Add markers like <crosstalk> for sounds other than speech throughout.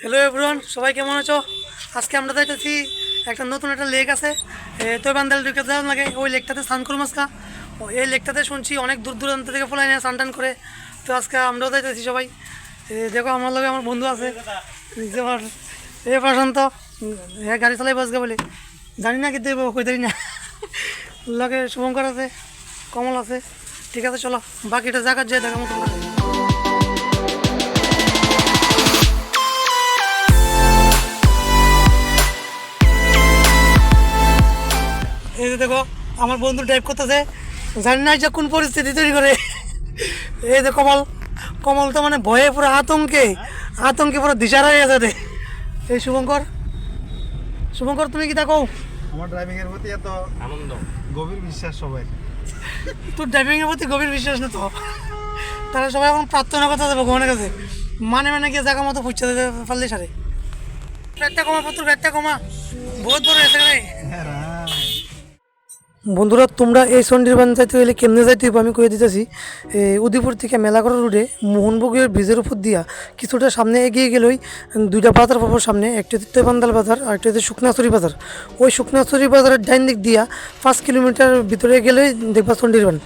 Hello everyone সবাই কেমন আছো? আজকে আমরা যাইতেছি একটা নতুন একটা লেক আছে। তৈবান্দাল লেকটা যাওয়ার লাগে ওই লেকটাতে স্নান করব ও, এই লেকটাতে শুনছি অনেক দূর দূরান্ত থেকে ফলাই নিয়ে স্নান করে। তো আজকে আমরাও যাইতেছি সবাই। দেখো আমার লগে আমার বন্ধু আছে। যে এ, প্রশান্ত। হ্যাঁ গাড়ি চালাই বাসগে বলে। জানি না কিন্তু কই জানি না। লগে শুভঙ্কর আছে, কমল আছে। ঠিক আছে, চলো। বাকিটা জায়গা যেয়ে দেখা মতো যে দেখো আমার বন্ধু ড্রাইভ করতেছে জানি না যে কোন পরিস্থিতি তৈরি করে। এই যে কমল কমল তো মানে ভয়ে পুরো আতঙ্কে আতঙ্কে পুরো দিশারা হয়ে গেছে রে এই শুভঙ্কর শুভঙ্কর তুমি কি দেখো? আমার ড্রাইভিং এর প্রতি এত আনন্দ। গভীর বিশ্বাস সবাই। তোর ড্রাইভিং এর প্রতি গভীর বিশ্বাস না তো? তারা সবাই এখন প্রার্থনা করতে হবে ভগবানের কাছে। মানে মানে গিয়ে জায়গা মতো পুচ্ছে দিতে পারলে সারে একটা কমা পুত্র একটা কমা। বহুত বড় এসে রে। বন্ধুরা, তোমরা এই চন্ডিরবান যাইতে হলে কেমনে যাইতে হইব আমি কয়ে দিতেছি। উদিপুর উদয়পুর থেকে মেলাগড় রোডে মোহনভোগের ব্রিজের উপর দিয়া কিছুটা সামনে এগিয়ে গেলেই দুইটা বাজার পাবো সামনে। একটা হচ্ছে তৈবান্দাল বাজার, আর একটা হচ্ছে শুকনাচুরি বাজার। ওই শুকনাছড়ি বাজারের ডাইন দিক দিয়া পাঁচ কিলোমিটার ভিতরে গেলেই দেখবা চন্ডিরবান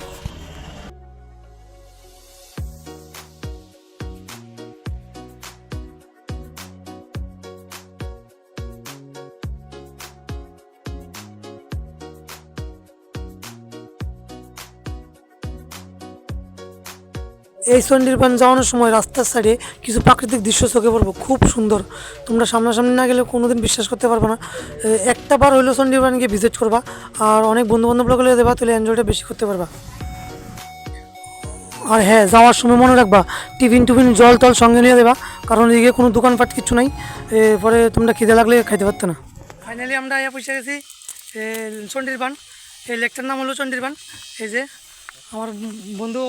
এই চন্ডিরবান যাওয়ানোর সময় রাস্তার সাইডে কিছু প্রাকৃতিক দৃশ্য চোখে পড়ব। খুব সুন্দর। তোমরা সামনাসামনি না গেলে কোনোদিন বিশ্বাস করতে পারবে না। একটা বার হইলেও চন্ডিরবান গিয়ে ভিজিট করবা আর অনেক বন্ধু বান্ধব লোক দেবা, তাহলে এনজয়টা বেশি করতে পারবা। আর হ্যাঁ যাওয়ার সময় মনে রাখবা, টিফিন টিফিন, জল টল সঙ্গে নিয়ে দেবা, কারণ এদিকে কোনো দোকানপাট কিছু নাই। পরে তোমরা খিদে লাগলে খাইতে পারতো না। ফাইনালি আমরা ইয়া পয়সা গেছি চন্ডিরবান এই লেকটার নাম হলো চন্ডিরবান এই যে, আমার বন্ধু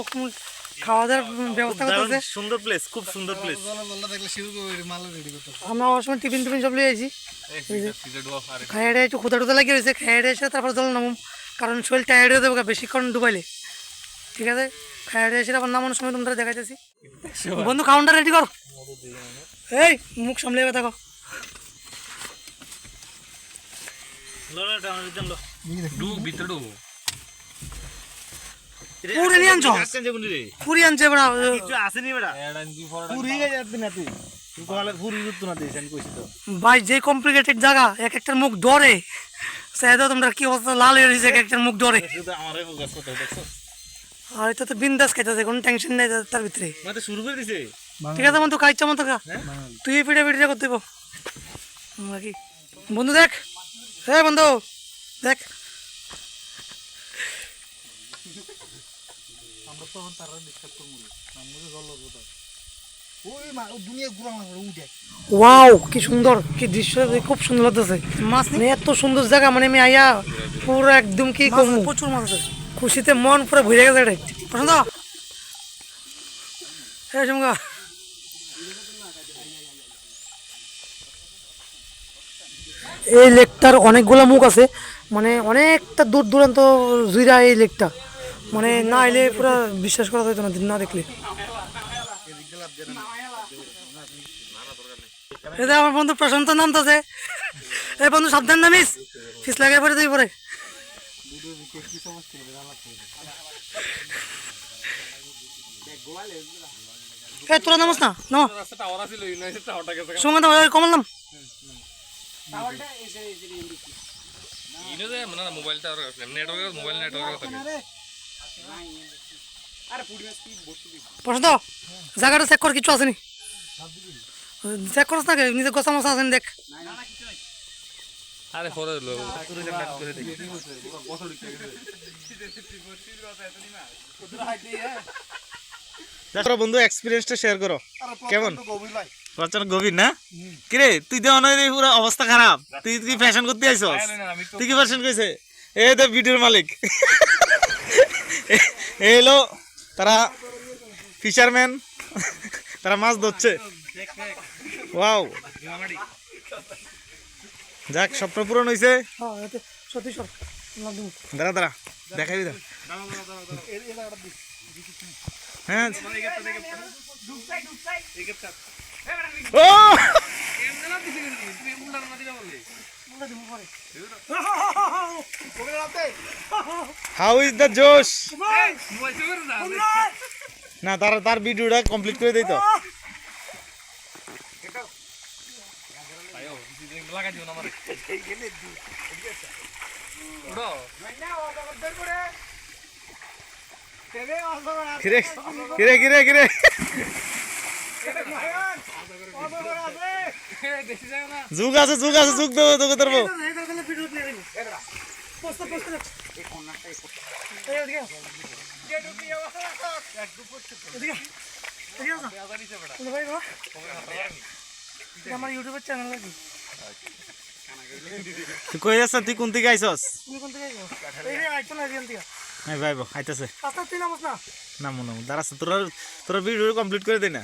খাওয়া দাওয়ার ব্যবস্থা করতেছে। সুন্দর প্লেস খুব সুন্দর প্লেস বললা দেখলে শিউর করে মাল রেডি করতে আমরা ওর সময় টিফিন টিফিন সব লিয়ে আইছি খাইয়াড়ে একটু খুদা টুদা লাগিয়ে রয়েছে খাইয়াড়ে এসে তারপর জল নামুম। কারণ শরীর টায়ার্ড হয়ে যাবে বেশিক্ষণ ডুবাইলে। ঠিক আছে? খাইয়াড়ে এসে তারপর নামানোর সময় তোমরা দেখাইতেছি। বন্ধু খাউনটা রেডি কর। এই মুখ সামলে এবার দেখো। ডু ভিতরে ডু পুরি নিয়ে আনছো পুরি আনছে বেড়া আসেনি বেটা পুরি গে যাতে না তুই। ভাই যে কমপ্লিকেটেড জায়গা এক একটার মুখ ডরে সাইদ তোমরা কি অবস্থা লাল হয়ে রয়েছে এক একটার মুখ দেখছ? আর এটা তো বিন্দাস খাইতেছে কোনো টেনশন নেই তার ভিতরে। মানে শুরু করে দিছে? ঠিক আছে বন্ধু খাইছা মতো খা। তুই পিঠে পিঠে করতে দেবো কি বন্ধু দেখ। হ্যাঁ বন্ধু দেখ। ওই মা দুনিয়া ঘুরা না উঠে। ওয়াও কি সুন্দর কি দৃশ্য খুব সুন্দর লাগতেছে। মাছ মানে এত সুন্দর জায়গা মানে আমি আইয়া পুরো একদম কি করব প্রচুর মাছ আছে। খুশিতে মন পুরো ভরে গেছে এটাই। পছন্দ হ্যাঁ সমগা এই লেকটার অনেকগুলো মুখ আছে। মানে অনেকটা দূর দূরান্ত জুইরা এই লেকটা। মানে না এলে পুরো বিশ্বাস করা যেত না না দেখলে। আমার বন্ধু প্রশান্ত নাম তো আছে এই বন্ধু সাবধান নামিস ফিস লাগাই পরে তুই পরে। তোরা নামস না কমল নাম। মানে মোবাইল নেটওয়ার্ক মোবাইল নেটওয়ার্ক জায়গাটা চেক কর কিছু আসেনি চেক করস না কে? নিজে গোসা মশা আসেনি দেখ। আরে পরে লোক করে দেখি দেখো বন্ধু এক্সপিরিয়েন্সটা শেয়ার করো। কেমন? গভীর ভাই। গভীর না? কিরে তুই তো মনে হয় পুরো অবস্থা খারাপ। তুই কি ফ্যাশন করতে আইছস তুই কি ফ্যাশন কইছে? এই তো ভিডিওর মালিক। এই হলো তারা ফিশারম্যান তারা মাছ ধরছে। ওয়াও যাক স্বপ্ন পূরণ হয়েছে হ্যাঁ। দাঁড়া দাঁড়া দাঁড়া হ্যাঁ। ও! হাউ ইজ দ্য জোশ না তার তার ভিডিওটা কমপ্লিট করে দিই তো। কিরে কিরে কিরে কিরে। যুগ আছে যুগ আছে যুগ দেবো তোকে ধরবো। আমার ইউটিউবের চ্যানেল নাকি? তুই কই যাচ্ছ? তুই কোন থেকে আইসস তুমি কোন থেকে আইছো? এই যে আইছো না এদিকে থেকে। হ্যাঁ ভাই আইতেছে। আস্তে তুই নামস না। না মনে হয় দাঁড়াচ্ছে তোরা তোরা ভিডিও কমপ্লিট করে দে না।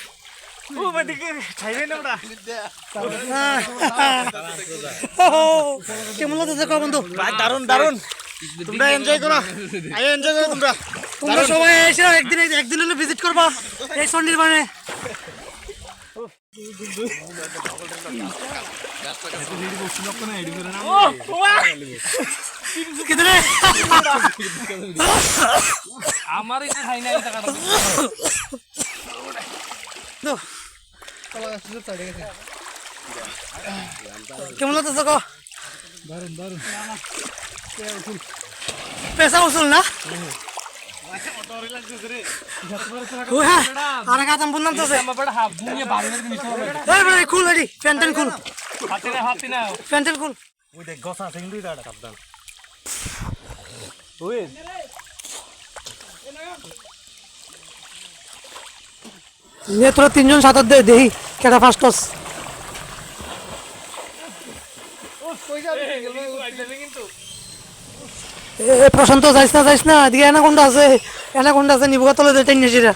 কেমন লাগতেছে ক বন্ধু? ভাই দারুণ দারুণ তোমরা এনজয় করো। আই এনজয় করো তোমরা। তোমরা সবাই এসে একদিন একদিন হলে ভিজিট করবা এই সন্ডির মানে আমার এটা খাই নাই টাকা দো। কেমন লাগতেছে ক পেশা উসুল না? হ্যাঁ আর তো হবে এই বড় খুল। প্যান্টেন খুল। হাতে না হাতে না প্যান্টেন খুল নিয়ে তোরা তিনজন সাঁতার দে দেখি কেটা ফার্স্ট এ প্রশান্ত যাইস না যাইস না এদিকে এনাকোন্ডা আছে এনাকোন্ডা আছে নিবুকা তলে দে টেনে সেটা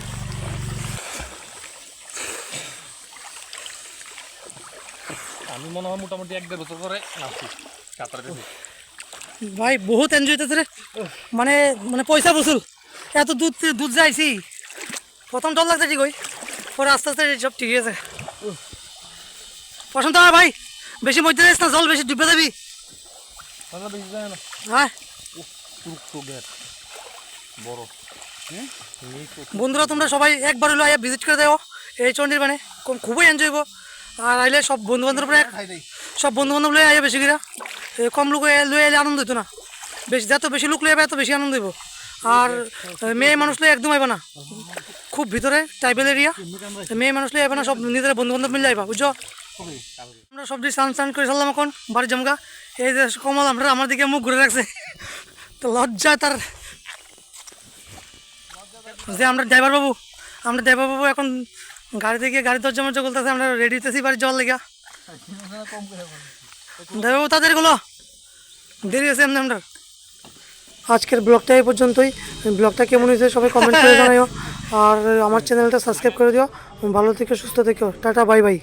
আমি মনে হয় মোটামুটি এক দেড় বছর পরে নাচছি কাতার ভাই বহুত এনজয় হইতেছে রে। মানে মানে পয়সা বসুল এত দুধ দুধ যাইছি। প্রথম ডর লাগছে ঠিক ওই পরে আস্তে আস্তে সব ঠিক আছে পছন্দ আর ভাই বেশি মধ্যে যাইস না জল বেশি ডুবে যাবি। বেশি হ্যাঁ? বড়। বন্ধুরা তোমরা সবাই একবার হলো আইয়া ভিজিট করে দেও এই চন্ডির মানে খুব- খুবই এনজয় হইব। আর আইলে সব বন্ধু বান্ধব সব বন্ধু বান্ধব লয়ে আইয়া বেশি করে। কম লোক লয়ে আইলে আনন্দ হইতো না। বেশি যত বেশি লোক লয়ে এত বেশি আনন্দ হইব। আর মেয়ে মানুষ লয়ে একদম আইবা না। খুব ভিতরে ট্রাইবেল এরিয়া মেয়ে মানুষ না সব নিজের বন্ধু বান্ধব মিলে আইবা বুঝছ? আমরা সবজি স্নান স্নান করে সারলাম এখন বাড়ির জমকা এই যে কমল আমরা আমার দিকে মুখ ঘুরে রাখছে। তো লজ্জায় তার। যে আমরা ড্রাইভার বাবু আমরা ড্রাইভার বাবু এখন গাড়িতে গিয়ে গাড়ি দরজা মরজা বলতেছে আমরা রেডি হতেছি বাড়ি যাওয়ার লেগা। ড্রাইভার বাবু তাদেরগুলো দেরি আছে এমনি আমরা। আজকের ব্লগটা এই পর্যন্তই। ব্লগটা কেমন হয়েছে সবাই কমেন্ট করে <laughs> জানাইও। আর আমার চ্যানেলটা সাবস্ক্রাইব করে দিও। ভালো থেকে সুস্থ থেকো। Tata bye bye.